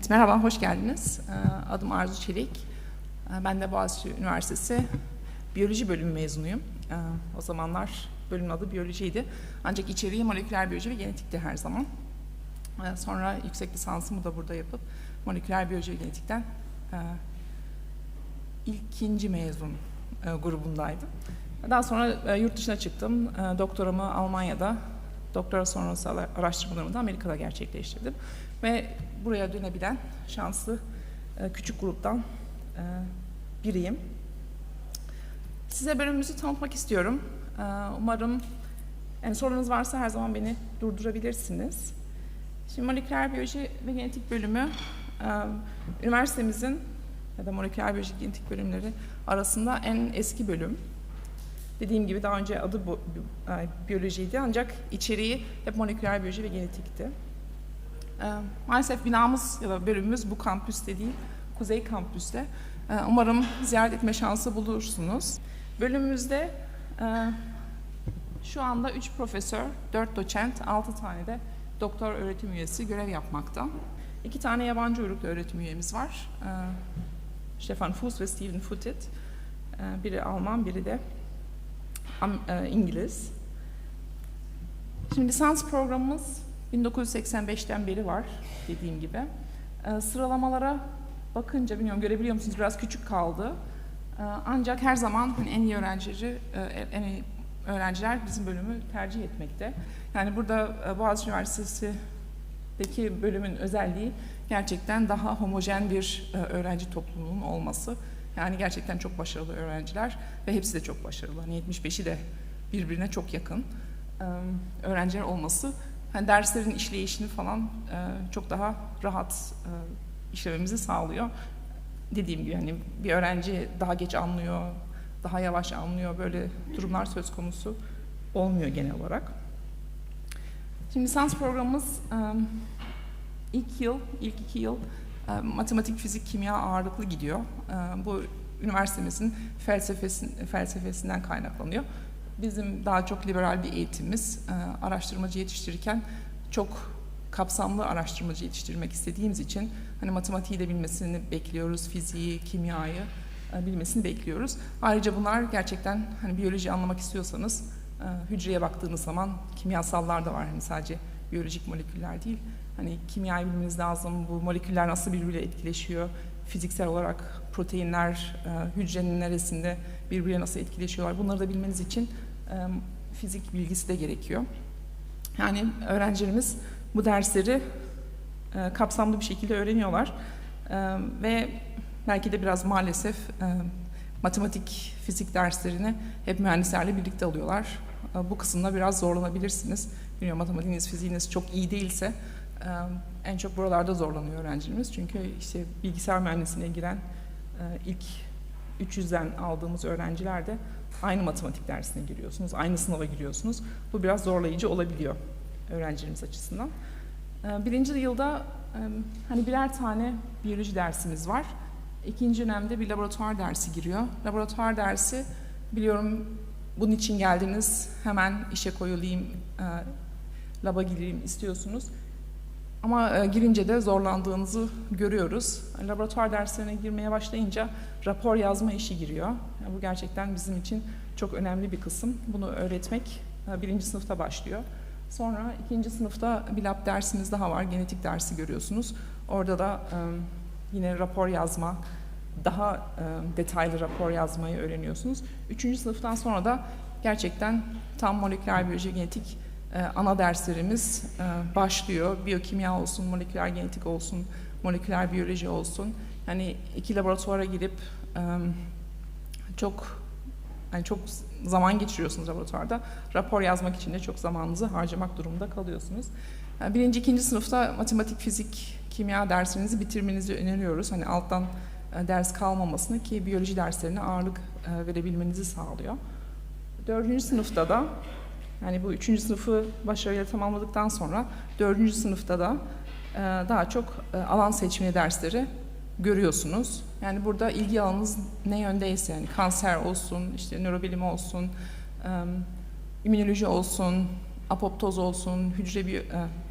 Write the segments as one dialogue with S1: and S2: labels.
S1: Evet, merhaba, hoş geldiniz. Ee, Adım Arzu Çelik. Ee, Ben de Boğaziçi Üniversitesi Biyoloji Bölümü mezunuyum. Ee, O zamanlar bölümün adı biyolojiydi. Ancak içeriği moleküler biyoloji ve genetikti her zaman. Sonra yüksek lisansımı da burada yapıp moleküler biyoloji ve genetikten e, ikinci mezun e, grubundaydım. Daha sonra e, yurt dışına çıktım. Doktoramı Almanya'da, doktora sonrası ara- araştırmalarımı da Amerika'da gerçekleştirdim. Ve buraya dönebilen şanslı e, küçük gruptan e, biriyim. Size bölümümüzü tanıtmak istiyorum. E, Umarım yani sorunuz varsa her zaman beni durdurabilirsiniz. Şimdi moleküler biyoloji ve genetik bölümü üniversitemizin ya da moleküler biyoloji genetik bölümleri arasında en eski bölüm. Dediğim gibi daha önce adı biyolojiydi ancak içeriği hep moleküler biyoloji ve genetikti. E, maalesef binamız ya da bölümümüz bu kampüste değil, Kuzey Kampüs'te. E, umarım ziyaret etme şansı bulursunuz. Bölümümüzde e, şu anda 3 profesör, 4 doçent, 6 tane de doktor öğretim üyesi görev yapmakta. İki tane yabancı uyruklu öğretim üyemiz var. E, Stefan Fuß ve Steven Futtit. E, biri Alman, biri de e, İngiliz. Şimdi lisans programımız 1985'ten beri var dediğim gibi. E, sıralamalara bakınca bilmiyorum görebiliyor musunuz biraz küçük kaldı. E, ancak her zaman hani en iyi öğrencileri, e, en iyi öğrenciler bizim bölümü tercih etmekte. Yani burada e, Boğaziçi Üniversitesi'deki bölümün özelliği gerçekten daha homojen bir e, öğrenci topluluğunun olması. Yani gerçekten çok başarılı öğrenciler ve hepsi de çok başarılı. Hani 75'i de birbirine çok yakın e, öğrenciler olması hani derslerin işleyişini falan e, çok daha rahat e, işlememizi sağlıyor. Dediğim gibi hani bir öğrenci daha geç anlıyor, daha yavaş anlıyor böyle durumlar söz konusu olmuyor genel olarak. Şimdi lisans programımız e, ilk yıl, ilk iki yıl e, matematik, fizik, kimya ağırlıklı gidiyor. E, Bu üniversitemizin felsefesin, felsefesinden kaynaklanıyor. Bizim daha çok liberal bir eğitimimiz. E, Araştırmacı yetiştirirken çok kapsamlı araştırmacı yetiştirmek istediğimiz için hani matematiği de bilmesini bekliyoruz, fiziği, kimyayı e, bilmesini bekliyoruz. Ayrıca bunlar gerçekten hani biyoloji anlamak istiyorsanız e, hücreye baktığınız zaman kimyasallar da var. Hani sadece biyolojik moleküller değil. Hani kimyayı bilmeniz lazım. Bu moleküller nasıl birbiriyle etkileşiyor? Fiziksel olarak proteinler hücrenin neresinde birbiriyle nasıl etkileşiyorlar? Bunları da bilmeniz için fizik bilgisi de gerekiyor. Yani öğrencilerimiz bu dersleri e, kapsamlı bir şekilde öğreniyorlar. Ve belki de biraz maalesef matematik, fizik derslerini hep mühendislerle birlikte alıyorlar. E, bu kısımda biraz zorlanabilirsiniz. Bilmiyorum matematiğiniz, fiziğiniz çok iyi değilse en çok buralarda zorlanıyor öğrencilerimiz. Çünkü işte bilgisayar mühendisliğine giren e, ilk 300'den aldığımız öğrenciler de aynı matematik dersine giriyorsunuz, aynı sınava giriyorsunuz. Bu biraz zorlayıcı olabiliyor öğrencilerimiz açısından. E, Birinci yılda hani birer tane biyoloji dersimiz var. İkinci dönemde bir laboratuvar dersi giriyor. Laboratuvar dersi biliyorum bunun için geldiniz hemen işe koyulayım, e, laba gireyim istiyorsunuz. Ama e, girince de zorlandığınızı görüyoruz. Laboratuvar derslerine girmeye başlayınca rapor yazma işi giriyor. Bu gerçekten bizim için çok önemli bir kısım. Bunu öğretmek e, birinci sınıfta başlıyor. Sonra ikinci sınıfta bir lab dersimiz daha var. Genetik dersi görüyorsunuz. Orada da e, yine rapor yazma, daha detaylı rapor yazmayı öğreniyorsunuz. Üçüncü sınıftan sonra da gerçekten tam moleküler biyoloji genetik ana derslerimiz e, başlıyor. Biyokimya olsun, moleküler genetik olsun, moleküler biyoloji olsun. Yani iki laboratuvara girip e, çok yani çok zaman geçiriyorsunuz laboratuvarda. Rapor yazmak için de çok zamanınızı harcamak durumunda kalıyorsunuz. Yani birinci, ikinci sınıfta matematik, fizik, kimya derslerinizi bitirmenizi öneriyoruz. Hani alttan e, ders kalmamasını ki biyoloji derslerine ağırlık e, verebilmenizi sağlıyor. Dördüncü sınıfta da yani bu üçüncü sınıfı başarıyla tamamladıktan sonra dördüncü sınıfta da e, daha çok e, alan seçmeli dersleri görüyorsunuz. Yani burada ilgi alanınız ne yöndeyse yani kanser olsun, işte nörobilim olsun, e, immünoloji olsun, apoptoz olsun, hücre bir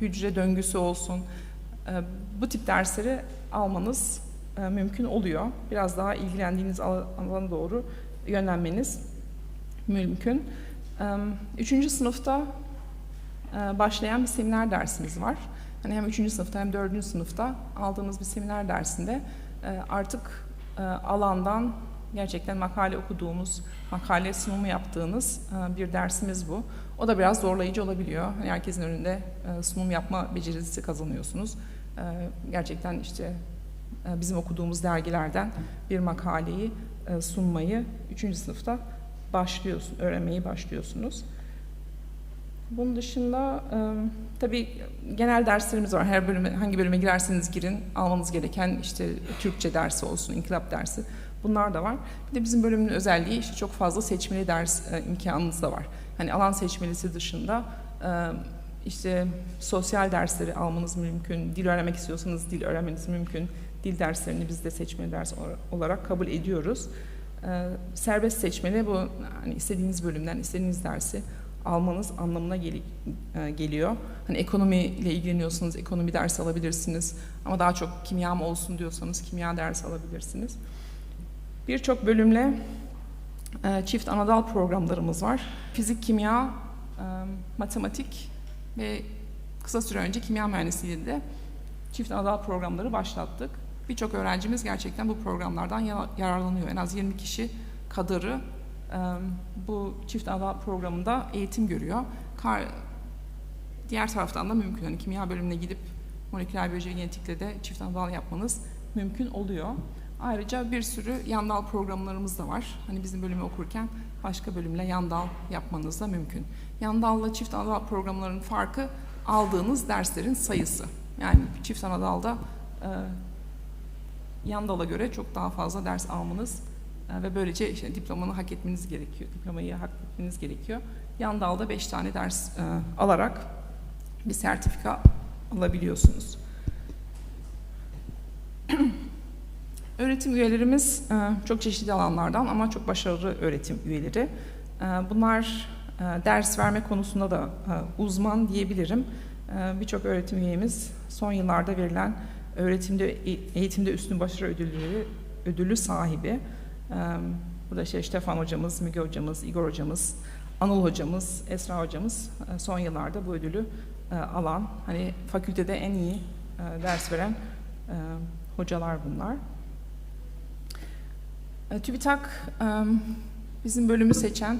S1: hücre döngüsü olsun. Bu tip dersleri almanız mümkün oluyor. Biraz daha ilgilendiğiniz al- alana doğru yönlenmeniz mümkün. Üçüncü sınıfta e, başlayan bir seminer dersimiz var. Hani hem üçüncü sınıfta hem dördüncü sınıfta aldığımız bir seminer dersinde e, artık e, alandan gerçekten makale okuduğumuz, makale sunumu yaptığınız bir dersimiz bu. O da biraz zorlayıcı olabiliyor. Hani herkesin önünde sunum yapma becerisi kazanıyorsunuz. Gerçekten işte bizim okuduğumuz dergilerden bir makaleyi sunmayı üçüncü sınıfta başlıyorsun, öğrenmeyi başlıyorsunuz. Bunun dışında e, tabii genel derslerimiz var. Her bölüme, hangi bölüme girerseniz girin almanız gereken işte Türkçe dersi olsun, inkılap dersi bunlar da var. Bir de bizim bölümün özelliği işte çok fazla seçmeli ders e, imkanımız da var. Hani alan seçmelisi dışında e, işte sosyal dersleri almanız mümkün, dil öğrenmek istiyorsanız dil öğrenmeniz mümkün. Dil derslerini biz de seçmeli ders olarak kabul ediyoruz. E, serbest seçmeli bu hani istediğiniz bölümden istediğiniz dersi almanız anlamına gel- e, geliyor. Hani ekonomiyle ilgileniyorsanız ekonomi dersi alabilirsiniz. Ama daha çok kimya mı olsun diyorsanız kimya dersi alabilirsiniz. Birçok bölümle e, çift anadal programlarımız var. Fizik, kimya, e, matematik ve kısa süre önce kimya mühendisliği de çift anadal programları başlattık. Birçok öğrencimiz gerçekten bu programlardan ya- yararlanıyor. En az 20 kişi kadarı bu çift anadal programında eğitim görüyor. Kar, diğer taraftan da mümkün. Hani kimya bölümüne gidip moleküler biyoloji ve genetikle de çift anadal yapmanız mümkün oluyor. Ayrıca bir sürü yan dal programlarımız da var. Hani bizim bölümü okurken başka bölümle yan dal yapmanız da mümkün. Yan dalla çift anadal programlarının farkı aldığınız derslerin sayısı. Yani çift anadalda e, yan dala göre çok daha fazla ders almanız e, ve böylece işte diplomanı hak etmeniz gerekiyor. Diplomayı hak etmeniz gerekiyor. Yan dalda beş tane ders e, alarak bir sertifika alabiliyorsunuz. Öğretim üyelerimiz e, çok çeşitli alanlardan ama çok başarılı öğretim üyeleri. E, Bunlar e, ders verme konusunda da e, uzman diyebilirim. E, Birçok öğretim üyemiz son yıllarda verilen öğretimde eğitimde üstün başarı ödülleri ödülü sahibi. E, Burada işte Stefan hocamız, Müge hocamız, Igor hocamız, Anıl hocamız, Esra hocamız e, son yıllarda bu ödülü e, alan, hani fakültede en iyi e, ders veren e, hocalar bunlar. E, TÜBİTAK e, bizim bölümü seçen,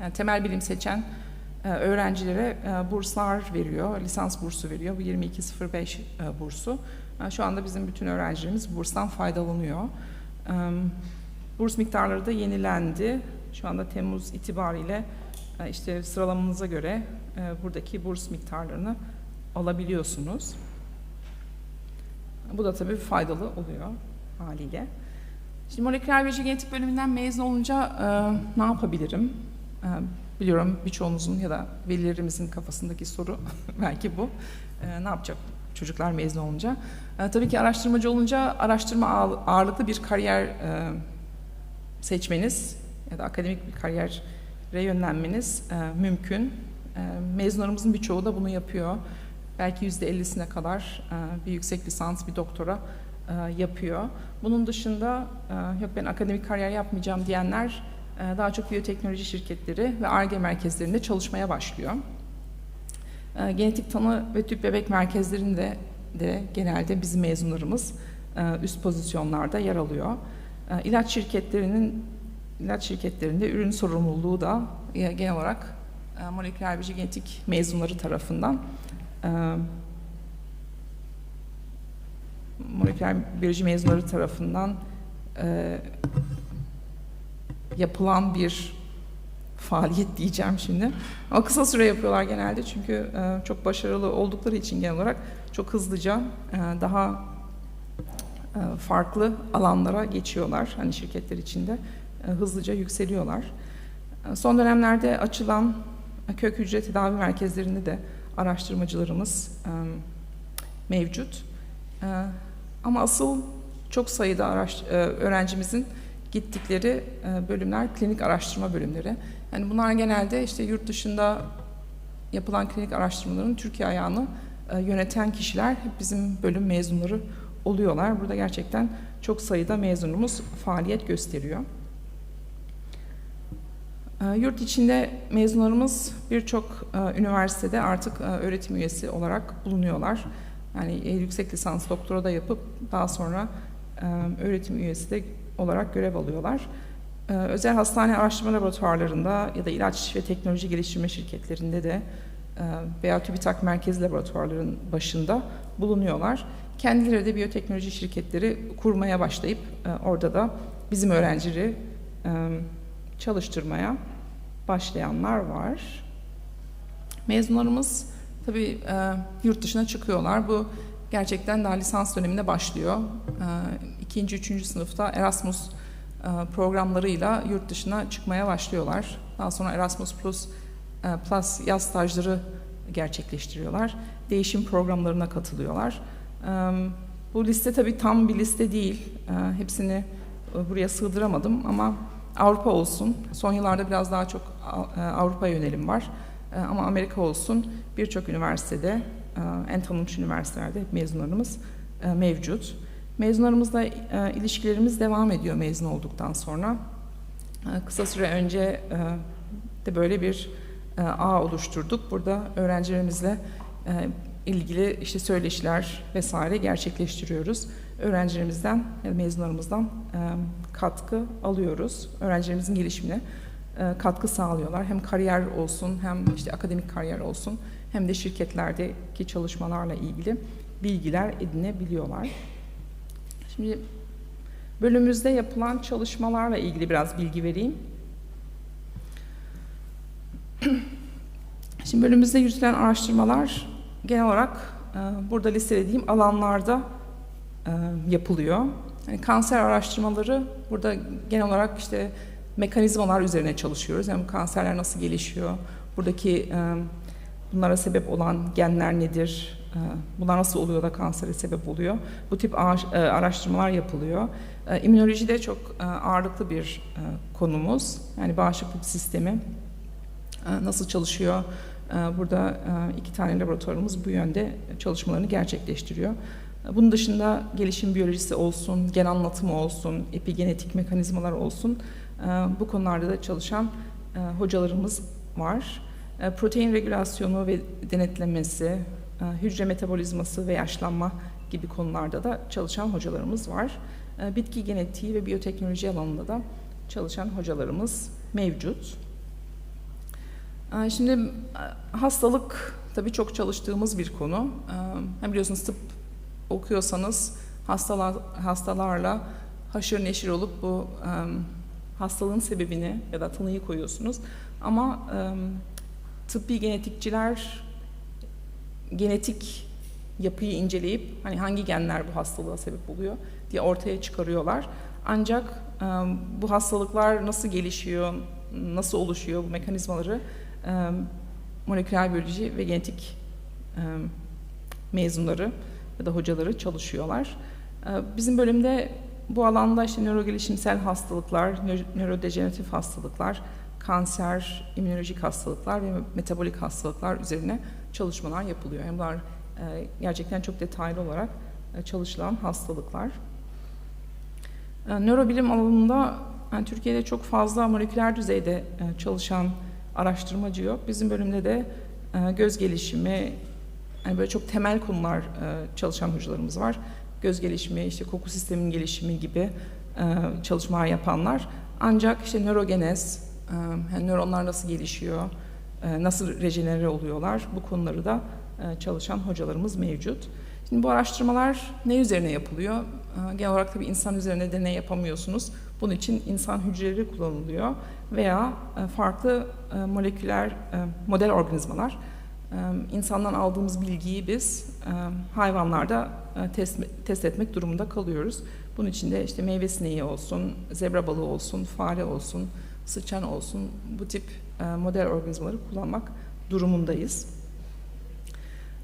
S1: yani temel bilim seçen e, öğrencilere e, burslar veriyor, lisans bursu veriyor. Bu 2205 e, bursu. E, Şu anda bizim bütün öğrencilerimiz burstan faydalanıyor. E, Burs miktarları da yenilendi. Şu anda Temmuz itibariyle e, işte sıralamanıza göre e, buradaki burs miktarlarını alabiliyorsunuz. Bu da tabii faydalı oluyor haliyle. Şimdi moleküler biyoloji genetik bölümünden mezun olunca e, ne yapabilirim? E, biliyorum birçoğunuzun ya da velilerimizin kafasındaki soru belki bu. E, ne yapacak çocuklar mezun olunca? E, tabii ki araştırmacı olunca araştırma ağ- ağırlıklı bir kariyer e, seçmeniz ya da akademik bir kariyere yönlenmeniz e, mümkün. E, mezunlarımızın birçoğu da bunu yapıyor. Belki yüzde ellisine kadar e, bir yüksek lisans, bir doktora e, yapıyor. Bunun dışında e, yok ben akademik kariyer yapmayacağım diyenler daha çok biyoteknoloji şirketleri ve ARGE merkezlerinde çalışmaya başlıyor. E, Genetik tanı ve tüp bebek merkezlerinde de genelde bizim mezunlarımız e, üst pozisyonlarda yer alıyor. E, İlaç şirketlerinin ilaç şirketlerinde ürün sorumluluğu da e, genel olarak e, moleküler biyoloji genetik mezunları tarafından moleküler biyoloji mezunları tarafından yapılan bir faaliyet diyeceğim şimdi. Ama kısa süre yapıyorlar genelde çünkü e, çok başarılı oldukları için genel olarak çok hızlıca e, daha e, farklı alanlara geçiyorlar. Hani şirketler içinde e, hızlıca yükseliyorlar. E, Son dönemlerde açılan e, kök hücre tedavi merkezlerinde de araştırmacılarımız e, mevcut. E, Ama asıl çok sayıda araş- e, öğrencimizin gittikleri e, bölümler klinik araştırma bölümleri. Yani bunlar genelde işte yurt dışında yapılan klinik araştırmaların Türkiye ayağını e, yöneten kişiler hep bizim bölüm mezunları oluyorlar. Burada gerçekten çok sayıda mezunumuz faaliyet gösteriyor. E, Yurt içinde mezunlarımız birçok üniversitede artık öğretim üyesi olarak bulunuyorlar. Yani yüksek lisans doktora da yapıp daha sonra öğretim üyesi de olarak görev alıyorlar. E, Özel hastane araştırma laboratuvarlarında ya da ilaç ve teknoloji geliştirme şirketlerinde de e, veya TÜBİTAK merkez laboratuvarların başında bulunuyorlar. Kendileri de biyoteknoloji şirketleri kurmaya başlayıp e, orada da bizim öğrencileri e, çalıştırmaya başlayanlar var. Mezunlarımız tabii yurt dışına çıkıyorlar. Bu gerçekten daha lisans döneminde başlıyor. İkinci, üçüncü sınıfta Erasmus e, programlarıyla yurt dışına çıkmaya başlıyorlar. Daha sonra Erasmus Plus, e, Plus yaz stajları gerçekleştiriyorlar. Değişim programlarına katılıyorlar. E, bu liste tabii tam bir liste değil. Hepsini buraya sığdıramadım ama Avrupa olsun. Son yıllarda biraz daha çok Avrupa'ya yönelim var. Ama Amerika olsun birçok üniversitede, en tanınmış üniversitelerde hep mezunlarımız mevcut. Mezunlarımızla e, ilişkilerimiz devam ediyor mezun olduktan sonra. E, Kısa süre önce e, de böyle bir e, ağ oluşturduk. Burada öğrencilerimizle e, ilgili işte söyleşiler vesaire gerçekleştiriyoruz. Öğrencilerimizden, mezunlarımızdan e, katkı alıyoruz. Öğrencilerimizin gelişimine e, katkı sağlıyorlar. Hem kariyer olsun, hem işte akademik kariyer olsun, hem de şirketlerdeki çalışmalarla ilgili bilgiler edinebiliyorlar. Şimdi bölümümüzde yapılan çalışmalarla ilgili biraz bilgi vereyim. Şimdi bölümümüzde yürütülen araştırmalar genel olarak e, burada listelediğim alanlarda e, yapılıyor. Yani kanser araştırmaları burada genel olarak işte mekanizmalar üzerine çalışıyoruz. Yani bu kanserler nasıl gelişiyor? Buradaki e, bunlara sebep olan genler nedir? E, bunlar nasıl oluyor da kansere sebep oluyor? Bu tip e, araştırmalar yapılıyor. E, İmmünoloji de çok e, ağırlıklı bir e, konumuz. Yani bağışıklık sistemi nasıl çalışıyor? Burada iki tane laboratuvarımız bu yönde çalışmalarını gerçekleştiriyor. Bunun dışında gelişim biyolojisi olsun, gen anlatımı olsun, epigenetik mekanizmalar olsun bu konularda da çalışan hocalarımız var. Protein regülasyonu ve denetlemesi, hücre metabolizması ve yaşlanma gibi konularda da çalışan hocalarımız var. E, Bitki genetiği ve biyoteknoloji alanında da çalışan hocalarımız mevcut. E, Şimdi e, hastalık tabii çok çalıştığımız bir konu. E, Hem biliyorsunuz tıp okuyorsanız hastalar, hastalarla haşır neşir olup bu e, hastalığın sebebini ya da tanıyı koyuyorsunuz. Ama e, tıbbi genetikçiler genetik yapıyı inceleyip hani hangi genler bu hastalığa sebep oluyor diye ortaya çıkarıyorlar. Ancak bu hastalıklar nasıl gelişiyor, nasıl oluşuyor bu mekanizmaları moleküler biyoloji ve genetik mezunları ya da hocaları çalışıyorlar. Bizim bölümde bu alanda işte nörogelişimsel hastalıklar, nö- nörodejeneratif hastalıklar, kanser, immünolojik hastalıklar ve metabolik hastalıklar üzerine çalışmalar yapılıyor. Yani bunlar e, gerçekten çok detaylı olarak e, çalışılan hastalıklar. E, Nörobilim alanında yani Türkiye'de çok fazla moleküler düzeyde çalışan araştırmacı yok. Bizim bölümde de göz gelişimi, yani böyle çok temel konular çalışan hocalarımız var. Göz gelişimi, işte koku sisteminin gelişimi gibi çalışmalar yapanlar. Ancak işte nörogenez, yani nöronlar nasıl gelişiyor, nasıl rejenere oluyorlar bu konuları da e, çalışan hocalarımız mevcut. Şimdi bu araştırmalar ne üzerine yapılıyor? E, Genel olarak tabii insan üzerine deney yapamıyorsunuz. Bunun için insan hücreleri kullanılıyor veya e, farklı e, moleküler e, model organizmalar. E, İnsandan aldığımız bilgiyi biz e, hayvanlarda e, test, test etmek durumunda kalıyoruz. Bunun için de işte meyve sineği olsun, zebra balığı olsun, fare olsun, sıçan olsun bu tip e, model organizmaları kullanmak durumundayız.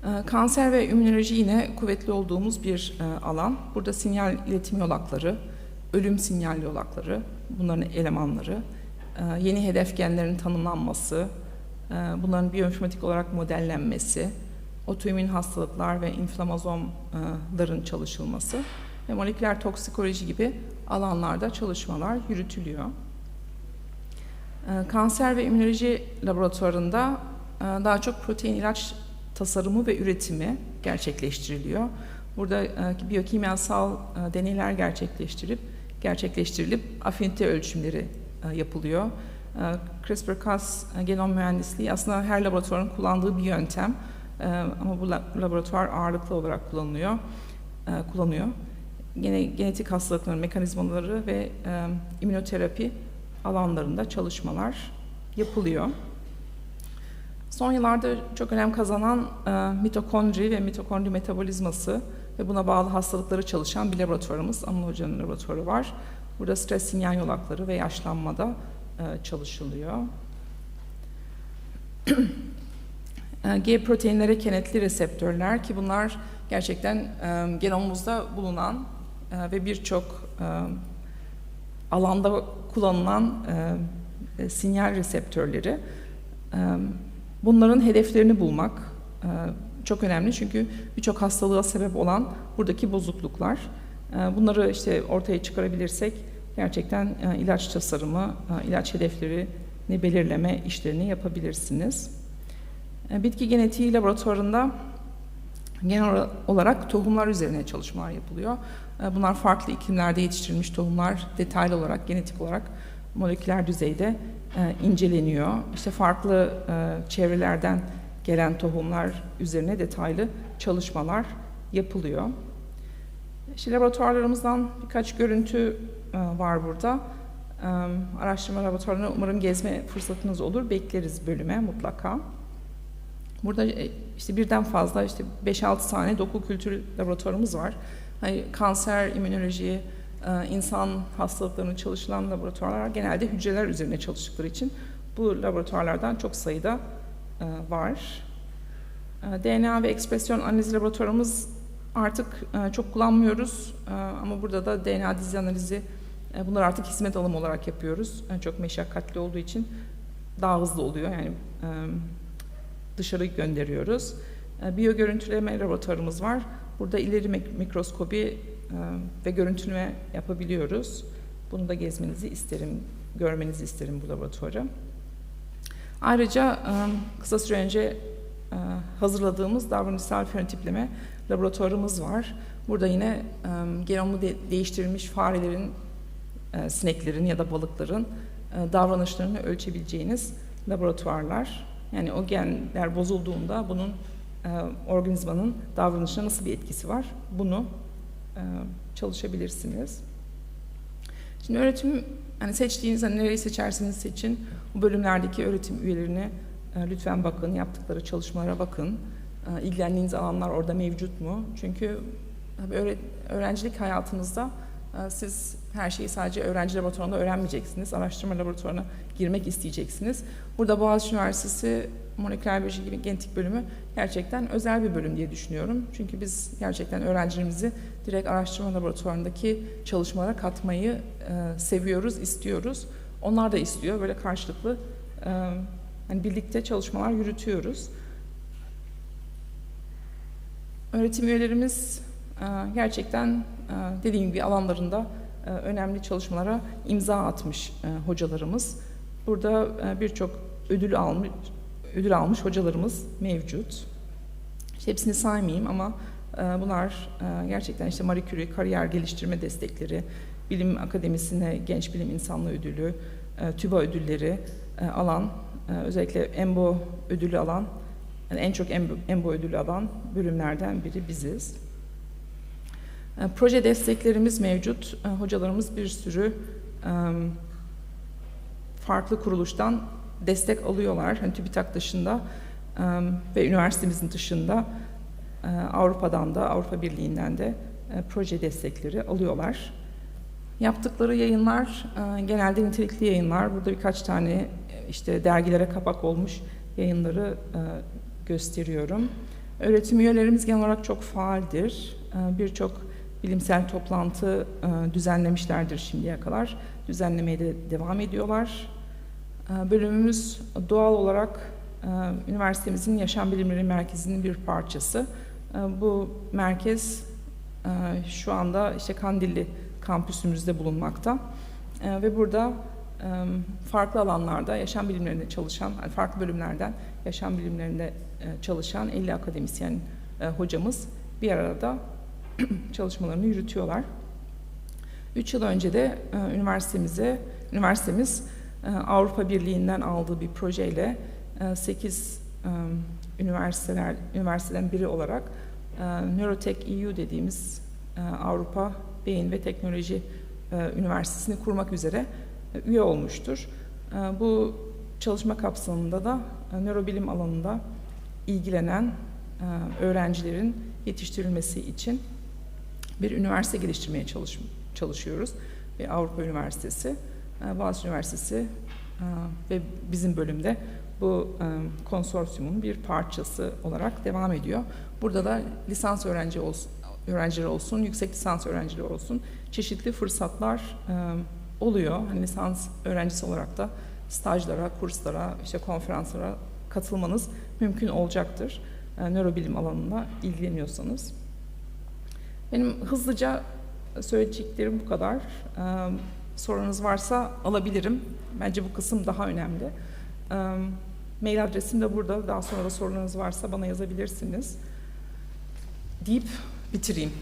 S1: E, Kanser ve immünoloji yine kuvvetli olduğumuz bir e, alan. Burada sinyal iletim yolakları, ölüm sinyal yolakları, bunların elemanları, yeni hedef genlerin tanımlanması, bunların biyoinformatik olarak modellenmesi, otoimmün hastalıklar ve inflamazomların çalışılması ve moleküler toksikoloji gibi alanlarda çalışmalar yürütülüyor. E, Kanser ve immünoloji laboratuvarında e, daha çok protein ilaç tasarımı ve üretimi gerçekleştiriliyor. Burada e, biyokimyasal e, deneyler gerçekleştirip gerçekleştirilip afinite ölçümleri yapılıyor. CRISPR-Cas genom mühendisliği aslında her laboratuvarın kullandığı bir yöntem ama bu la- laboratuvar ağırlıklı olarak kullanılıyor. kullanıyor. Gene genetik hastalıkların mekanizmaları ve immünoterapi alanlarında çalışmalar yapılıyor. Son yıllarda çok önem kazanan e, mitokondri ve mitokondri metabolizması ve buna bağlı hastalıkları çalışan bir laboratuvarımız, Anıl Hoca'nın laboratuvarı var. Burada stres sinyal yolakları ve yaşlanmada e, çalışılıyor. E, G proteinlere kenetli reseptörler ki bunlar gerçekten e, genomumuzda bulunan e, ve birçok e, alanda kullanılan e, sinyal reseptörleri. E, bunların hedeflerini bulmak e, çok önemli çünkü birçok hastalığa sebep olan buradaki bozukluklar. E, bunları işte ortaya çıkarabilirsek gerçekten e, ilaç tasarımı, e, ilaç hedeflerini belirleme işlerini yapabilirsiniz. E, Bitki genetiği laboratuvarında genel olarak tohumlar üzerine çalışmalar yapılıyor. E, Bunlar farklı iklimlerde yetiştirilmiş tohumlar detaylı olarak, genetik olarak moleküler düzeyde e, inceleniyor. İşte farklı e, çevrelerden gelen tohumlar üzerine detaylı çalışmalar yapılıyor. İşte laboratuvarlarımızdan birkaç görüntü var burada. Araştırma laboratuvarına umarım gezme fırsatınız olur. Bekleriz bölüme mutlaka. Burada işte birden fazla işte 5-6 tane doku kültürü laboratuvarımız var. Hani kanser, immünoloji, e, insan hastalıklarının çalışılan laboratuvarlar genelde hücreler üzerine çalıştıkları için bu laboratuvarlardan çok sayıda e, var. E, DNA ve ekspresyon analizi laboratuvarımız artık çok kullanmıyoruz ama burada da DNA dizi analizi bunları artık hizmet alımı olarak yapıyoruz. Çok meşakkatli olduğu için daha hızlı oluyor yani dışarı gönderiyoruz. Biyo görüntüleme laboratuvarımız var. Burada ileri mik- mikroskobi e, ve görüntüleme yapabiliyoruz. Bunu da gezmenizi isterim, görmenizi isterim bu laboratuvarı. Ayrıca e, kısa süre önce e, hazırladığımız davranışsal fenotipleme laboratuvarımız var. Burada yine genomu de- değiştirilmiş farelerin, sineklerin ya da balıkların davranışlarını ölçebileceğiniz laboratuvarlar. Yani o genler bozulduğunda bunun e, organizmanın davranışına nasıl bir etkisi var? Bunu e, çalışabilirsiniz. Şimdi öğretim hani seçtiğiniz hani nereyi seçerseniz seçin bu bölümlerdeki öğretim üyelerine e, lütfen bakın, yaptıkları çalışmalara bakın. E, ilgilendiğiniz alanlar orada mevcut mu? Çünkü tabii öğre- öğrencilik hayatınızda siz her şeyi sadece öğrenci laboratuvarında öğrenmeyeceksiniz. Araştırma laboratuvarına girmek isteyeceksiniz. Burada Boğaziçi Üniversitesi moleküler biyoloji gibi genetik bölümü gerçekten özel bir bölüm diye düşünüyorum. Çünkü biz gerçekten öğrencilerimizi direkt araştırma laboratuvarındaki çalışmalara katmayı e, seviyoruz, istiyoruz. Onlar da istiyor. Böyle karşılıklı e, hani birlikte çalışmalar yürütüyoruz. Öğretim üyelerimiz e, gerçekten e, dediğim gibi alanlarında e, önemli çalışmalara imza atmış e, hocalarımız. Burada e, birçok ödül almış ödül almış hocalarımız mevcut. İşte hepsini saymayayım ama e, bunlar e, gerçekten işte Marie Curie kariyer geliştirme destekleri, bilim akademisine genç bilim insanlığı ödülü, e, TÜBA ödülleri e, alan, e, özellikle EMBO ödülü alan, yani en çok EMBO, EMBO ödülü alan bölümlerden biri biziz. E, Proje desteklerimiz mevcut. E, Hocalarımız bir sürü e, farklı kuruluştan destek alıyorlar. Hani TÜBİTAK dışında ve üniversitemizin dışında Avrupa'dan da Avrupa Birliği'nden de proje destekleri alıyorlar. Yaptıkları yayınlar genelde nitelikli yayınlar. Burada birkaç tane işte dergilere kapak olmuş yayınları gösteriyorum. Öğretim üyelerimiz genel olarak çok faaldir. E, Birçok bilimsel toplantı e, düzenlemişlerdir şimdiye kadar. Düzenlemeye de devam ediyorlar. E, Bölümümüz doğal olarak e, üniversitemizin Yaşam Bilimleri Merkezi'nin bir parçası. E, Bu merkez e, şu anda işte Kandilli kampüsümüzde bulunmakta E, ve burada e, farklı alanlarda yaşam bilimlerinde çalışan, farklı bölümlerden yaşam bilimlerinde çalışan 50 akademisyen hocamız bir arada çalışmalarını yürütüyorlar. 3 yıl önce de üniversitemize, üniversitemiz Avrupa Birliği'nden aldığı bir projeyle 8 üniversiteler üniversiteden biri olarak e, Neurotech EU dediğimiz e, Avrupa Beyin ve Teknoloji e, Üniversitesi'ni kurmak üzere e, üye olmuştur. E, Bu çalışma kapsamında da e, nörobilim alanında ilgilenen e, öğrencilerin yetiştirilmesi için bir üniversite geliştirmeye çalış, çalışıyoruz. Bir Avrupa Üniversitesi, e, Boğaziçi Üniversitesi e, ve bizim bölümde bu e, konsorsiyumun bir parçası olarak devam ediyor. Burada da lisans öğrenci olsun, öğrencileri olsun, yüksek lisans öğrencileri olsun çeşitli fırsatlar e, oluyor. Hani lisans öğrencisi olarak da stajlara, kurslara, işte konferanslara katılmanız mümkün olacaktır. E, nörobilim alanında ilgileniyorsanız. Benim hızlıca söyleyeceklerim bu kadar. Sorunuz varsa alabilirim. Bence bu kısım daha önemli. Ee, mail adresim de burada. Daha sonra da sorularınız varsa bana yazabilirsiniz. Deyip bitireyim.